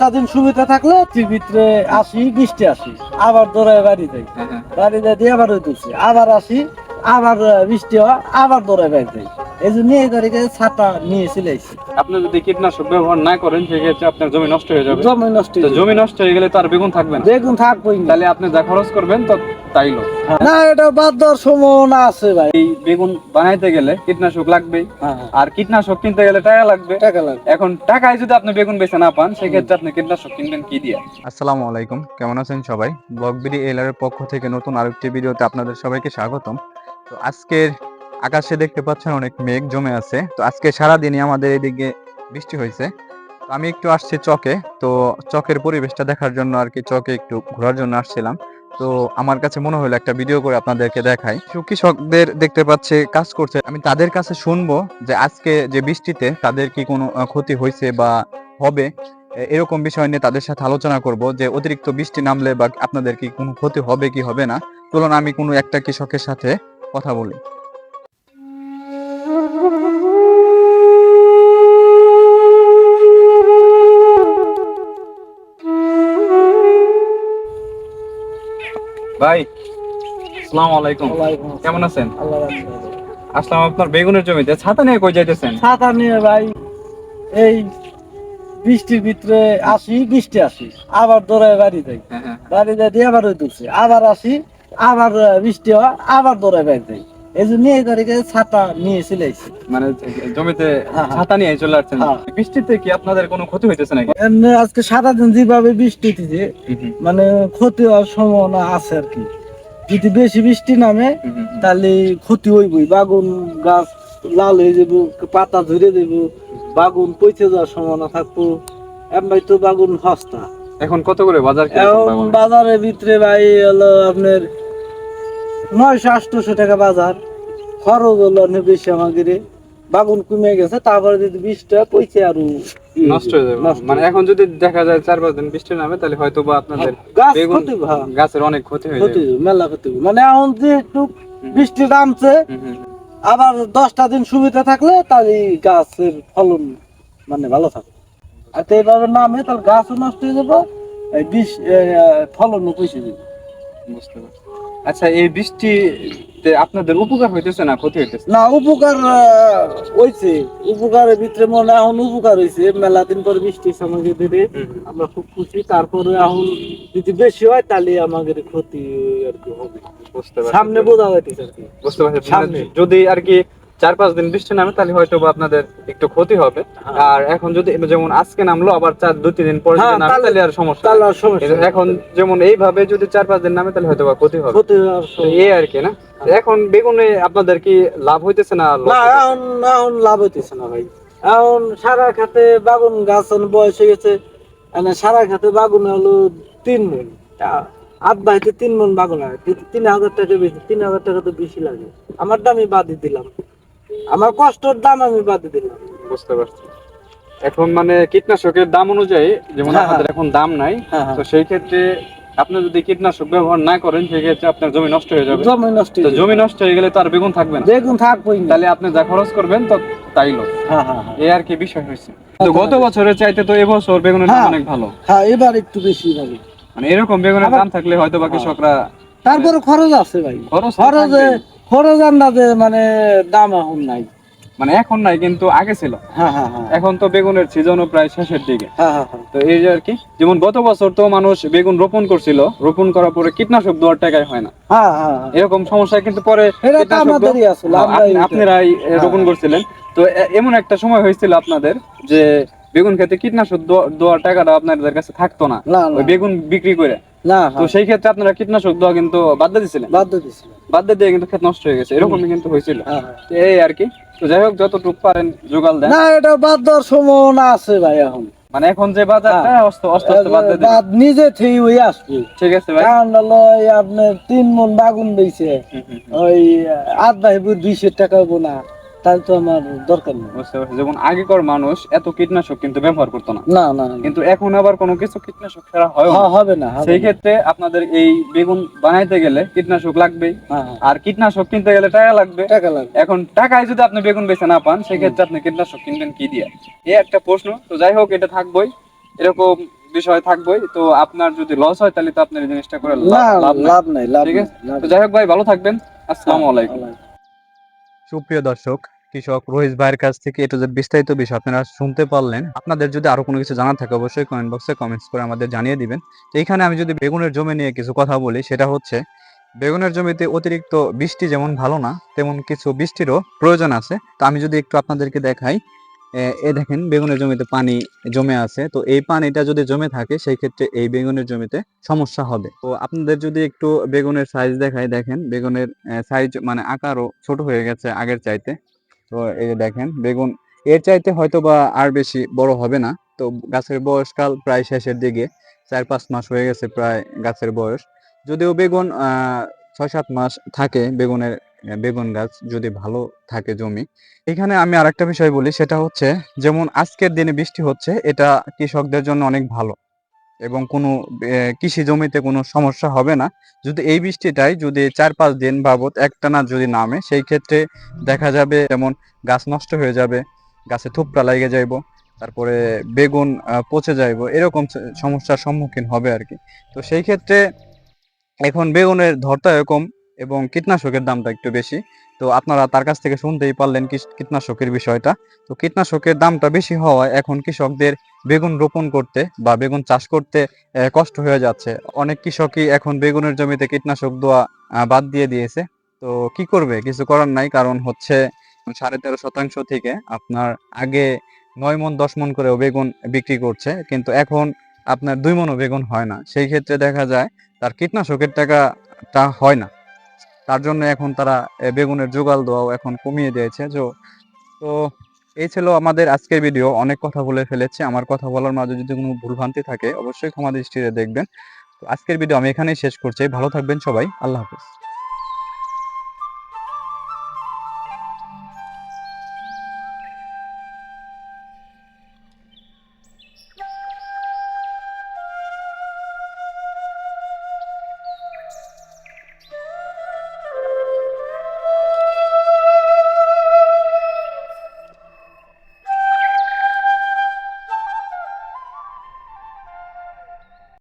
দশটা দিন সুবিধা থাকলে ভিতরে আসি বৃষ্টি আসি আবার দৌড়ায় বাড়ি যাই। হ্যাঁ, হ্যাঁ। বাড়ি যাই দিয়ে আবার আবার আসি আবার বৃষ্টি হয় আবার দৌড়ায় বাড়ি যাই। এই জন্য এই তারিখে ছাতা নিয়ে চলেছি আপনি যদি কীটনাশক ব্যবহার না করেন সেক্ষেত্রে আপনার জমি নষ্ট হয়ে যাবে। জমি নষ্ট তো হয়ে জমি নষ্ট হয়ে গেলে তো আর বেগুন থাকবে না। যাবে। বেগুন থাকবোই না। তাহলে আপনি যা খরচ করবেন তো তাই লো। না এটা বাদ দেওয়ার সম্ভাবনা আছে ভাই। এই বেগুন বানাইতে গেলে কীটনাশক লাগবেই। হ্যাঁ হ্যাঁ। আর কীটনাশক কিনতে গেলে টাকা লাগবে। টাকা লাগবে। এখন টাকায় যদি আপনি বেগুন বেচে না পান সেক্ষেত্রে আপনি কীটনাশক কিনবেন কি দিয়ে? আসসালামু আলাইকুম। কেমন আছেন সবাই? ব্লগ বিডি এলার পক্ষ থেকে নতুন আরেকটি ভিডিওতে আপনাদের সবাইকে স্বাগতম। তো আজকের আকাশে দেখতে পাচ্ছেন অনেক মেঘ জমে আছে। তো আজকে সারাদিনই আমাদের এদিকে বৃষ্টি হয়েছে। আমি একটু আসছি চকে। তো চকের পরিবেশটা দেখার জন্য আর কি চকে একটু ঘোরার জন্য আসছিলাম। তো আমার কাছে মনে হলো একটা ভিডিও করে আপনাদেরকে দেখাই। কৃষকদের দেখতে পাচ্ছে কাজ করছে। আমি তাদের কাছে শুনব যে আজকে যে বৃষ্টিতে তাদের কি কোনো ক্ষতি হয়েছে বা হবে? এরকম বিষয় নিয়ে তাদের সাথে আলোচনা করব যে অতিরিক্ত বৃষ্টি নামলে বা আপনাদের কি কোনো ক্ষতি হবে কি হবে না? চলুন আমি কোনো একটা কৃষকের সাথে কথা বলি। ভাই আসসালামু আলাইকুম। কেমন আছেন? আল্লাহ আসলাম আপনার বেগুনের জমিতে। ছাতা নিয়ে কই যাইতেছেন? ছাতা নিয়ে ভাই এই বৃষ্টির ভিতরে আসি বৃষ্টি আসি। আবার দৌড়ায় বাড়ি যাই। হ্যাঁ, হ্যাঁ। বাড়ি যাই দিয়ে আবার ওই আবার আসি আবার বৃষ্টি হয় আবার দৌড়ায় বাড়ি যাই। এই জন্য এই ছাতা নিয়ে মানে জমিতে হ্যাঁ, হ্যাঁ। ছাতা নিয়ে চলে আসছেন। হ্যাঁ। বৃষ্টিতে কি আপনাদের কোনো ক্ষতি হইতেছে নাকি? আজকে সারাদিন যেভাবে বৃষ্টি দিছে মানে ক্ষতি হওয়ার সম্ভাবনা আছে আর কি। যদি বেশি বৃষ্টি নামে তাহলে ক্ষতি হইবই। বাগুন গাছ লাল হয়ে যাব পাতা ধরে দেব বাগুন পচে যাওয়ার সম্ভাবনা থাকব। এমনি তো বাগুন সস্তা। এখন কত করে বাজার বাজারের ভিতরে ভাই হলো আপনার নয়শো আটশোশো টাকা বাজার। খরচ হলো অনেক বেশি আমাদের বাগুন কমে গেছে তারপরে যদি বৃষ্টিটা পয়সা আরও নষ্ট হয়ে যাবে। মানে এখন যদি দেখা যায় চার পাঁচ দিন বৃষ্টি নামে তাহলে হয়তো বা আপনাদের বেগুন হ্যাঁ, গাছের অনেক ক্ষতি হয়ে ক্ষতি যাবে। মেলা ক্ষতি মানে এখন যে একটু বৃষ্টি নামছে। আবার দশটা দিন সুবিধা থাকলে তাহলে গাছের ফলন মানে ভালো থাকবে। আর তো এইভাবে নামে তাহলে গাছও নষ্ট হয়ে যাবে এই বিষ ফলনও পয়সা যাবে। বুঝতে পারছি। আচ্ছা এই বৃষ্টি আপনাদের উপকার হইতেছে না ক্ষতি হইতেছে? না উপকার হয়েছে হইছে। উপকারের ভিতরে মনে হয় এখন উপকার হয়েছে মেলা দিন পর বৃষ্টির সময় যদি আমরা খুব খুশি। তারপরে এখন যদি বেশি হয় তাহলে আমাদের ক্ষতি আর কি হবে। সামনে বোঝা যাইতেছে আর কি। বুঝতে পারছি। সামনে। যদি আর কি চার পাঁচ দিন বৃষ্টি নামে তাহলে হয়তো আপনাদের একটু ক্ষতি হবে। হ্যাঁ। আর এখন যদি যেমন আজকে নামলো আবার চার দুই তিন দিন পরে যদি হ্যাঁ, নামে তাহলে- আর সমস্যা। এখন যেমন এইভাবে যদি চার পাঁচ দিন নামে তাহলে হয়তো বা ক্ষতি হবে এই আর কি না? এখন বেগুনে আপনাদের কি লাভ হইতেছে না? এখন এখন লাভ হইতেছে না ভাই। এখন সারা খাতে বাগুন গাছ বয়স হয়ে গেছে। মানে সারা খাতে বাগুন হলো তিন মন আট বাড়িতে তিন মন বাগুন হয়। তিন- হাজার টাকা বেশি তিন হাজার টাকা তো বেশি লাগে। আমার দামই বাদ দিলাম। আমার কষ্টের দাম আমি বাদ দিলাম। বুঝতে পারছি। এখন মানে কীটনাশকের দাম অনুযায়ী যেমন হ্যাঁ, আপনাদের এখন দাম নাই হ্যাঁ, হ্যাঁ। তো সেই ক্ষেত্রে আপনি যদি কীটনাশক ব্যবহার না করেন সেই ক্ষেত্রে আপনার জমি নষ্ট হয়ে যাবে। জমি নষ্ট তো হয়ে জমি নষ্ট হয়ে গেলে তো আর বেগুন থাকবে না। বেগুন থাকবোই না। তাহলে আপনি যা খরচ করবেন তো তাই লোক। হ্যাঁ হ্যাঁ হ্যাঁ। এই আর কি বিষয় হয়েছে। তো গত বছরের চাইতে তো এবছর বেগুনের দাম হ্যাঁ। অনেক ভালো। হ্যাঁ এবার একটু বেশি ভাবে মানে এরকম বেগুনের দাম থাকলে হয়তো বা হ্যাঁ। কৃষকরা তারপরে খরচ আছে ভাই। খরচ খরচে থাকবেই। খরচ আন্দাজে মানে দাম এখন নাই। মানে এখন নাই কিন্তু আগে ছিল। হ্যাঁ হ্যাঁ হ্যাঁ। এখন তো বেগুনের সিজনও প্রায় শেষের দিকে। তো এই যে আর কি যেমন গত বছর তো মানুষ বেগুন রোপণ করছিল রোপণ করার পরে কীটনাশক দেওয়ার টাকায় হয় না। এরকম সমস্যা কিন্তু পরে আপনারাই রোপণ। করছিলেন। তো এমন একটা সময় হয়েছিল আপনাদের যে বেগুন খেতে কীটনাশক দেওয়া- দেওয়ার টাকাটা আপনাদের কাছে থাকতো না। না না। বেগুন বিক্রি করে। না তো সেই ক্ষেত্রে আপনারা কীটনাশক দেওয়া কিন্তু বাদ দিয়েছিলেন? বাধ্য দিছিল বাদ দিয়ে কিন্তু ক্ষেত নষ্ট হয়ে গেছে এরকমই কিন্তু হয়েছিল। হ্যাঁ, হ্যাঁ। এই আর কি। তো যাই হোক যতটুকু পারেন জোগাল দেন। না এটা বাদ দেওয়ার সম্ভাবনা আছে ভাই এখন। মানে এখন যে বাজারটা অস্ত অস্ত বাদ দিয়ে বাদ নিজে থেকে ওই আসবে। ঠিক আছে ভাই। কারণ হলো এই আপনার তিন মন বাগুন দিয়েছে। ওই আট ভাই দুইশো টাকা হব না। তাহলে তো আমার দরকার নেই। বুঝতে পারছি। যেমন আগেকার মানুষ এত কীটনাশক কিন্তু ব্যবহার করতো না। না না। কিন্তু এখন আবার কোনো কিছু কীটনাশক ছাড়া হয় হবে না সেই ক্ষেত্রে আপনাদের এই বেগুন বানাইতে গেলে কীটনাশক লাগবেই। হ্যাঁ, হ্যাঁ। আর কীটনাশক কিনতে গেলে টাকা লাগবে। টাকা লাগবে। এখন টাকায় যদি আপনি বেগুন বেচে না পান সেক্ষেত্রে আপনি কীটনাশক কিনবেন কি দিয়ে? এই একটা প্রশ্ন। তো যাই হোক এটা থাকবোই। এরকম বিষয় থাকবেই। তো আপনার যদি লস হয় তাহলে তো আপনার এই জিনিসটা করে লাভ লাভ নাই। লাভ ঠিক আছে? তো যাই হোক ভাই ভালো থাকবেন। আসসালামু আলাইকুম। সুপ্রিয় দর্শক, কৃষক রোহিত ভাইয়ের কাছ থেকে এটা যে বিস্তারিত বিষয় আপনারা শুনতে পারলেন। আপনাদের যদি আরও কোনো কিছু জানার থাকে, অবশ্যই কমেন্ট বক্সে কমেন্টস করে আমাদের জানিয়ে দিবেন। তো এখানে আমি যদি বেগুনের জমি নিয়ে কিছু কথা বলি, সেটা হচ্ছে, বেগুনের জমিতে অতিরিক্ত বৃষ্টি যেমন ভালো না, তেমন কিছু বৃষ্টিরও প্রয়োজন আছে। তো আমি যদি একটু আপনাদেরকে দেখাই এ- দেখেন বেগুনের জমিতে পানি জমে আছে। তো এই পানিটা যদি জমে থাকে, সেই ক্ষেত্রে এই বেগুনের জমিতে সমস্যা হবে। তো আপনাদের যদি একটু বেগুনের সাইজ দেখাই, দেখেন বেগুনের সাইজ মানে আকারও ছোট হয়ে গেছে আগের চাইতে। তো এই যে দেখেন বেগুন, এর চাইতে হয়তো বা আর বেশি বড় হবে না। তো গাছের বয়সকাল প্রায় শেষের দিকে, চার পাঁচ মাস হয়ে গেছে প্রায় গাছের বয়স। যদিও বেগুন ছয় সাত মাস থাকে বেগুনের বেগুন গাছ যদি ভালো থাকে জমি। এখানে আমি আরেকটা বিষয় বলি, সেটা হচ্ছে যেমন আজকের দিনে বৃষ্টি হচ্ছে, এটা কৃষকদের জন্য অনেক ভালো। এবং কোনো কৃষি জমিতে কোনো সমস্যা হবে না। যদি এই বৃষ্টিটাই যদি চার পাঁচ দিন বাবদ একটানা যদি নামে, সেই ক্ষেত্রে দেখা যাবে যেমন গাছ নষ্ট হয়ে যাবে, গাছে থুপটা লেগে যাইব, তারপরে বেগুন পচে যাইব, এরকম সমস্যার সম্মুখীন হবে আর কি তো সেই ক্ষেত্রে এখন বেগুনের ধরতা এরকম এবং কীটনাশকের দামটা একটু বেশি। তো আপনারা তার কাছ থেকে শুনতেই পারলেন কীট- কীটনাশকের বিষয়টা। তো কীটনাশকের দামটা বেশি হওয়ায় এখন কৃষকদের বেগুন রোপণ করতে বা বেগুন চাষ করতে কষ্ট হয়ে যাচ্ছে। অনেক কৃষকই এখন বেগুনের জমিতে কীটনাশক দেওয়া বাদ দিয়ে দিয়েছে। তো কি করবে? কিছু করার নাই, কারণ হচ্ছে সাড়ে তেরো শতাংশ থেকে আপনার আগে নয় মন, দশ মন করেও বেগুন বিক্রি করছে, কিন্তু এখন আপনার দুই মনও বেগুন হয় না। সেই ক্ষেত্রে দেখা যায় তার কীটনাশকের টাকাটা হয় না। তার জন্য এখন তারা বেগুনের জোগাল দেওয়াও এখন কমিয়ে দিয়েছে তো তো এই ছিল আমাদের আজকের ভিডিও অনেক কথা বলে ফেলেছে। আমার কথা বলার মাঝে যদি কোনো ভুলভ্রান্তি থাকে, অবশ্যই ক্ষমা দৃষ্টিতে দেখবেন। তো আজকের ভিডিও আমি এখানেই শেষ করছি। ভালো থাকবেন সবাই। আল্লাহ হাফেজ।